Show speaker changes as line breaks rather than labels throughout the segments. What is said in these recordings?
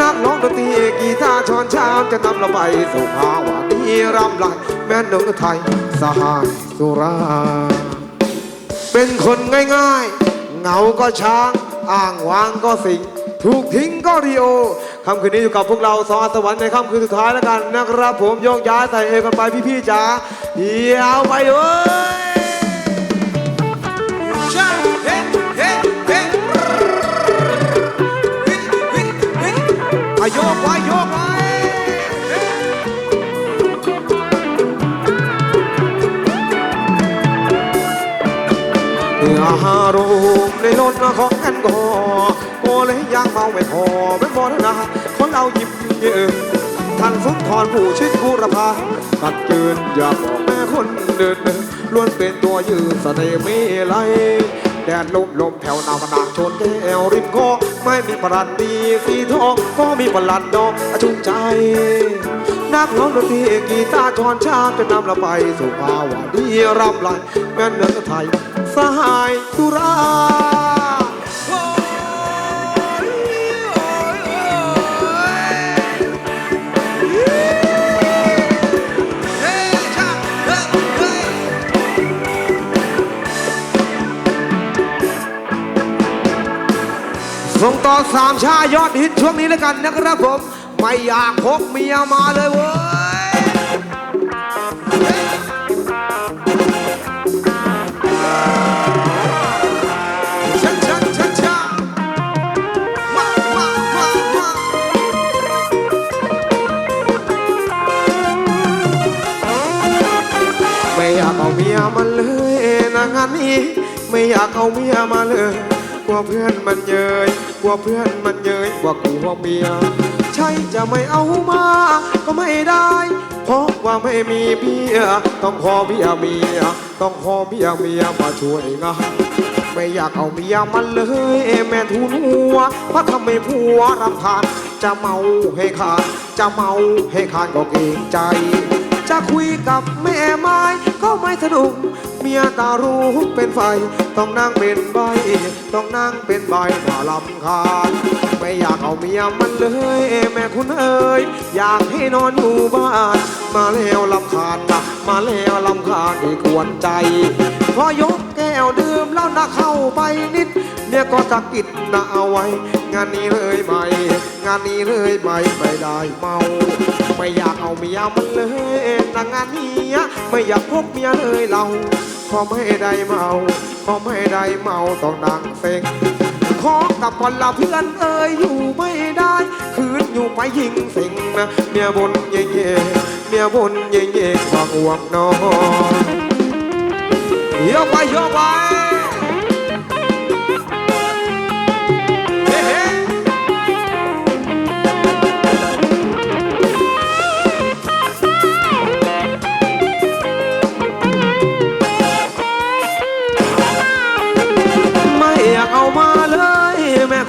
นักร้องดนตรีกีตาร์ชอนชาจะนำเราไปสู่ภาวะนี้รำไรแม่นเนื้อไทยสหายสุรา เป็นคนง่ายๆ เหงาก็ช้าง อ่างวางก็สิง ถูกทิ้งก็รีโอคำคืนนี้อยู่กับพวกเราสองสวรรค์ในค่ำคืนสุดท้ายแล้วกันนะครับผมโยกย้ายใส่เอกันไปพี่ๆจ๋าเดี๋ยวไปเว้ย เลยยังเมาไม่พอไม่พอนะคนเราหยิบเยอะท่านสุนทรผู้ชิดกุรพาตัดจืนอย่าบอกแม่คนเดินล้วนเป็นตัวยืนเสน่ห์ไม่ไหลแดดลมลมแผ่วนาวกรดาชนแก้วริมคอไม่มีประดันดีสีทองก็มีประหลัดดอกจุงใจ นักร้องดนตรีกีตาร์ชอนชาจะนำเราไปสู่ภาวะดีรำไรแม่นเนื้อไทยสหายสุรา ต่อสามชายอดฮิตช่วงนี้แล้วกันนะครับผม ไม่อยากพกเมียมาเลยเว้ยชันชันชันชันมามามามาไม่อยากเอาเมียมาเลยนะงานนี้ ไม่อยากเอาเมียมาเลยกลัวเพื่อนมันเยย กลัวเพื่อนมันเยยว่ากลัวเมีย ใช่จะไม่เอามา ก็ไม่ได้ เพราะว่าไม่มีเบียต้องขอเบียเมีย ต้องขอเบียเมียมาช่วยงานไม่อยากเอาเมียมันเลยแม่ทุนหัวเพราะทำให้ผัวรำคาญจะเมาให้ขาดจะเมาให้ขาดก็เกรงใจ จะคุยกับแม่ไม้ก็ไม่สนุก เมียตารู้เป็นไฟ ต้องนั่งเป็นใบ ต้องนั่งเป็นใบน่าลำคาญไม่อยากเอาเมียมันเลย แม่คุณเอ๋ยอยากให้นอนอยู่บ้านมาแล้วลำคาญนะมาแล้วลำคาญที่กวนใจ พอยกแก้วดื่มแล้วนะเข้าไปนิด เนี่ยก็สะกิดนะเอาไว้ งานนี้เลยไหมงานนี้เลยไหมไม่ได้เมา ไม่อยากเอาเมียมันเลยนะงานนี้ไม่อยากพบเมียเลยเราพอไม่ได้เมาพอไม่ได้เมาต้องนั่งเซ็งขอกับคนละเพื่อนเอ่ยอยู่ไม่ได้ คืนอยู่ไปยิงสิงนะเมียบนเย่เย่เมียบนเย่เย่ความห่วงนอนโยกไปโยกไป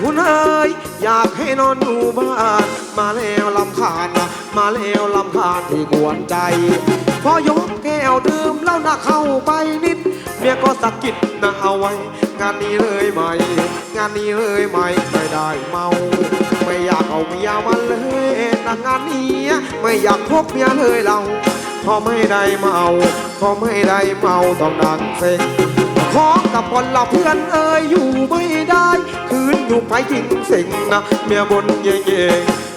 คุณเอ๋ยอยากให้นอนอยู่บ้าน มาแล้วลำคาญนะมาแล้วลำคาญที่กวนใจ พอยกแก้วดื่มแล้วนะเข้าไปนิด เมียก็สะกิดนะเอาไว้ งานนี้เลยไหม งานนี้เลยไหมไม่ได้เมา ไม่อยากเอาเมียมาเลยนะงานนี้ ไม่อยากพบเมียเลยเราพอไม่ได้เมาพอไม่ได้เมาต้องนั่งเซ็ง ขอกับคนละเพื่อนเอ่ยอยู่ไม่ได้ คืนอยู่ไปจริงสิงนะเมียบนเย่เย่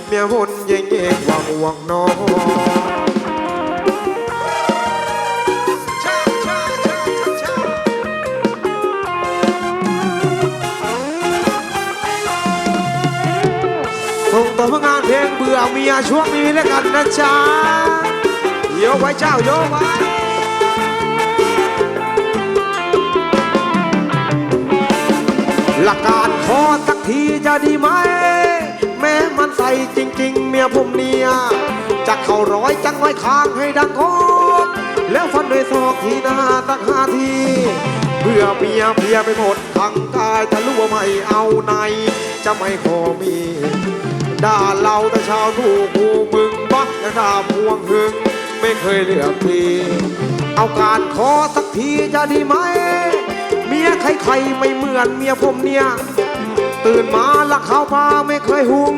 เมียบนเย่เย่หวังหวังน้อนส่งต่อผลงานเพลงเบื่อเมียช่วงนี้แล้วกันนะจ๊ะโยกไว้เจ้าโยไว้ หลักการขอสักทีจะดีไหม แม้มันใส่จริง ๆ เมียผมเนี่ยจะเข้าร้อยจังไว้ค้างให้ดังโคตแล้วฟันด้วยศอกทีหน้าตั้งห้าทีเพื่อเมียเพียไปหมดทั้งกายถ้ารู้ว่าไม่เอาใน จะไม่ขอมีด่าเราแต่ชาวถูกกูมึงบักจะด่าพวงหึง ไม่เคยเลือกทีเอาการขอสักทีจะดีไหม ใครไม่เหมือนเมียผมเนี่ย ตื่นมาละข้าวปลาไม่เคยหุง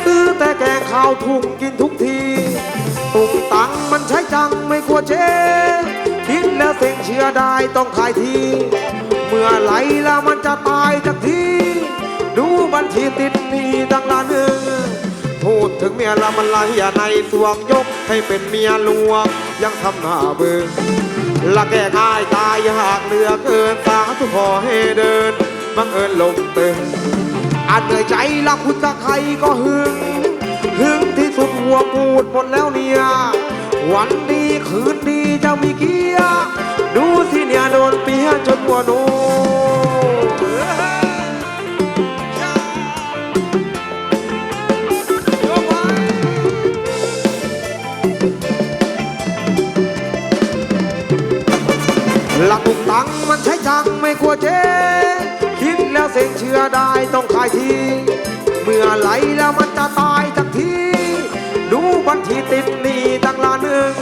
เสื้อแต่แกงข้าวทุ่งกินทุกทีตุงตังมันใช้จังไม่กลัวเจ๊คิดแล้วเซ็งเชื่อได้ต้องขายทีเมื่อไหรแล้วมันจะตายจากที ดูบัญชีติดหนี้ตั้งล้านหนึ่งพูดถึงเมียละมันไหลอย่าในสวงยกให้เป็นเมียหลวงยังทำหน้าเบิ่ง ละแก่ง่ายตายยากเหลือเกินสาธุขอให้เดินบังเอิญลงเติมอาจเหนื่อยใจละคุณกับใครก็หึงหึงที่สุดหัวปูดหมดแล้วเนี่ยวันดีคืนดีจะมีเกียร์ดูสิเนี่ยโดนเปียจนหัวโน ตังมันใช้จังไม่กลัวเจ๊คิดแล้วเสียงเชื่อได้ต้องขายที เมื่อไหลแล้วมันจะตายจากที ดูบัญชีติดหนี้ตั้งล้านหนึ่ง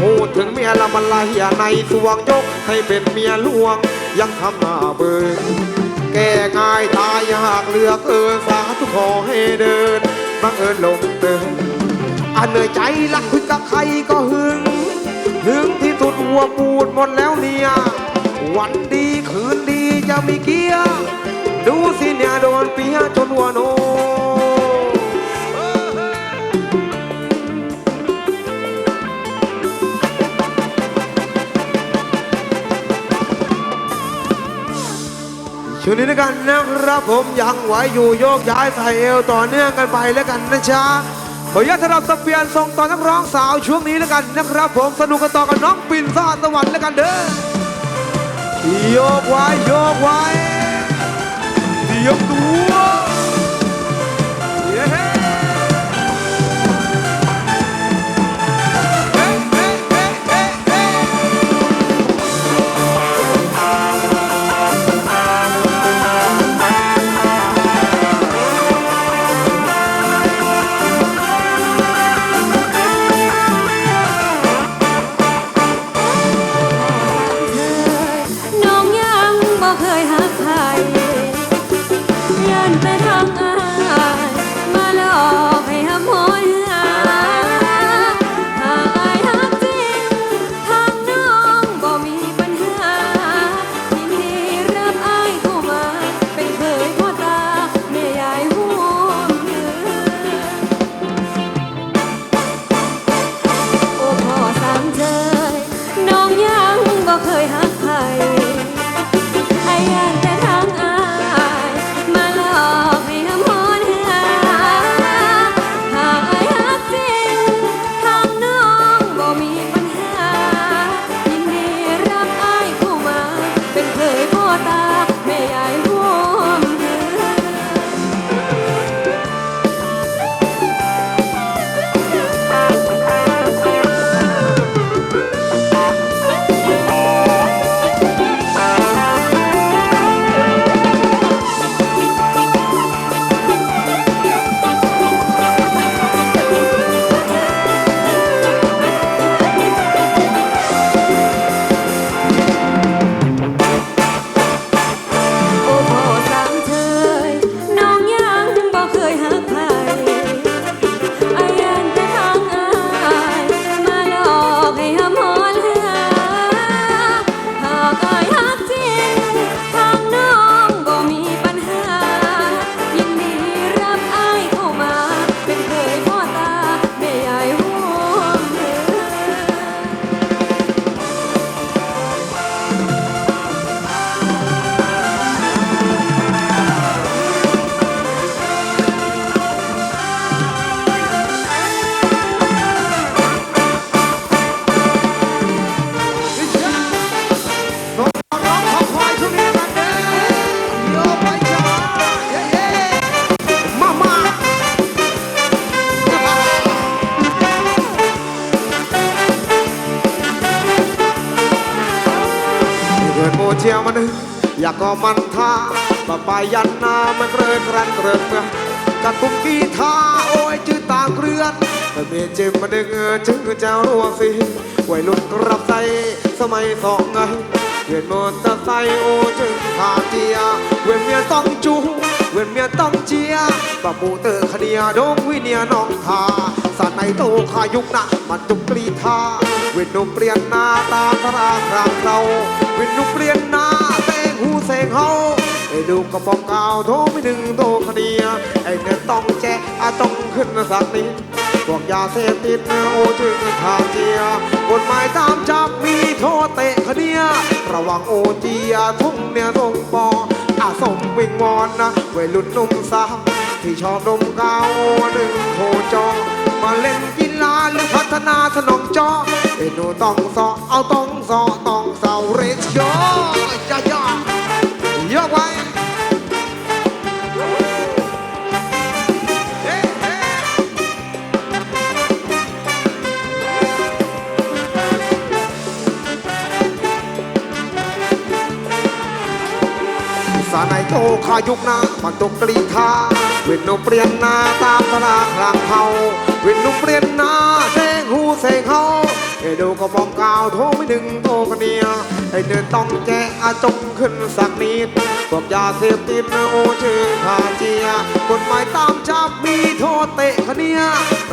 พูดถึงเมียละมันไหลอย่าในสวงยกให้เป็นเมียหลวง ยังทำหน้าเบิ่งแก้ง่ายตายยากเลือกเกินสาธุขอให้เดินบังเอิญลงเติมอันเหนื่อยใจรักคุยกับใครก็หึง หึงที่สุดหัวปูดหมดแล้วเนี่ย วันดีคืนดีจะมีเกียร์ดูสิเนี่ยโดนเปียจนหัวโนช่วงนี้ด้วยกันนะครับผมยังไหวอยู่โยกย้ายใส่เอวต่อเนื่องกันไปแล้วกันนะจ๊ะ ขออนุญาตสำหรับสเปียนส่งต่อนักร้องสาวช่วงนี้แล้วกันนะครับผมสนุกกันต่อกับน้องปิ่นซ่าสวรรค์แล้วกันเด้อโยกไว้โยกไว้เตรีย
กตัว เดินโมเชียว
มันอยากก็มันท่าปะปายันนามันเรินรันเรินเมืองกัดกุมกีทาโอ้ยจื้อตามเรือนแต่เมียเจมมาดึงเงินจึงเจ้ารัวสิวัยรุ่นกรับใส่สมัยสองไงเวียนมอเตอร์ไซค์โอจึงขาเจียเวียนเมียต้องจูเวียนเมียต้องเจียปะปูเตอร์คเนียดงวิเนียน้องทาสานในโตขายุกนะมันจุกกรีทาเวียนนุ่มเปลี่ยนหน้าตาสรากรางเรา เวียนหนุ่มเปลี่ยนหน้าเตงหูเสงเฮาไอ้ดูกระป๋องเกาโทไม่ดึงโตคเนียไอ้เนี่ยต้องแจ๊อาต้องขึ้นสักนิดพวกยาเสพติดโอจึงทางเจียกฎหมายตามจับมีโทษเตะคเนียระวังโอเจียทุ่งเนี่ยทงปออาสมวิงวอนนะวัยรุ่นนุ่มสาวที่ชอบดมกาวหนึ่งโคจอมาเล่นกีฬาหรือพัฒนาสนองจอเอ็นโนต้องสอเอาต้องสอ เสาเรชโยยยยยกไว้สาในโตขายุกนามันตกกรีธาเวนนุเปลี่ยนหน้าตามตลาดกลางเขาเวนนุเปลี่ยนหน้าเสงหูเสงเขา ไอ้ดูก็บองกาวโทไม่ดึงโตกันเนียไอ้เดินต้องแจ้อาจงขึ้นสักนิดพวกยาเสพติดโอชื่อคาเจียกฎหมายตามจับมีโทษเตะคเนีย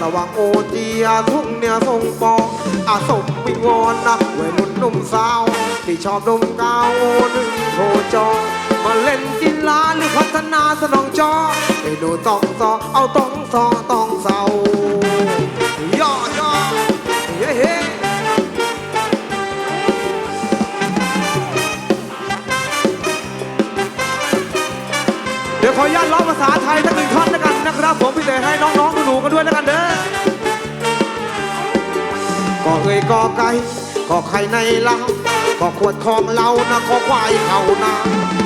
ระวังโอเจียทุ่งเนี่ยส่งปองอาสมวิงวอนนะวัยรุ่นนุ่มสาว ที่ชอบดมกาวโอหนึ่งโทจองมาเล่นกีฬาหรือพัฒนาสนองจอไอ้หนูต้องสอเอาต้องสอต้องเศร้า พี่เตให้น้องๆหนูๆกันด้วยแล้วกันเด้อก็เอ่ยก็ไก่ก็ไข่ในเล้าก็ขวดของเรานะก็ควายเขานา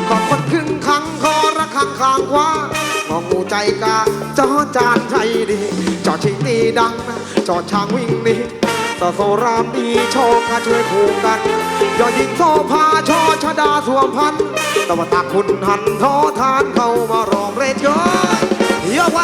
ก็คนครึ่งขังคอระคังคางขวางองูใจกาจอจานใจดีจอชิงตีดังนะจอช้างวิ่งนี่สโซรามดีโชคช่วยคู่กันยอดยิงโซพาชอชดาสวมพันตะวันตกคุณหันท้อทานเข้ามารองเรดยอยอไว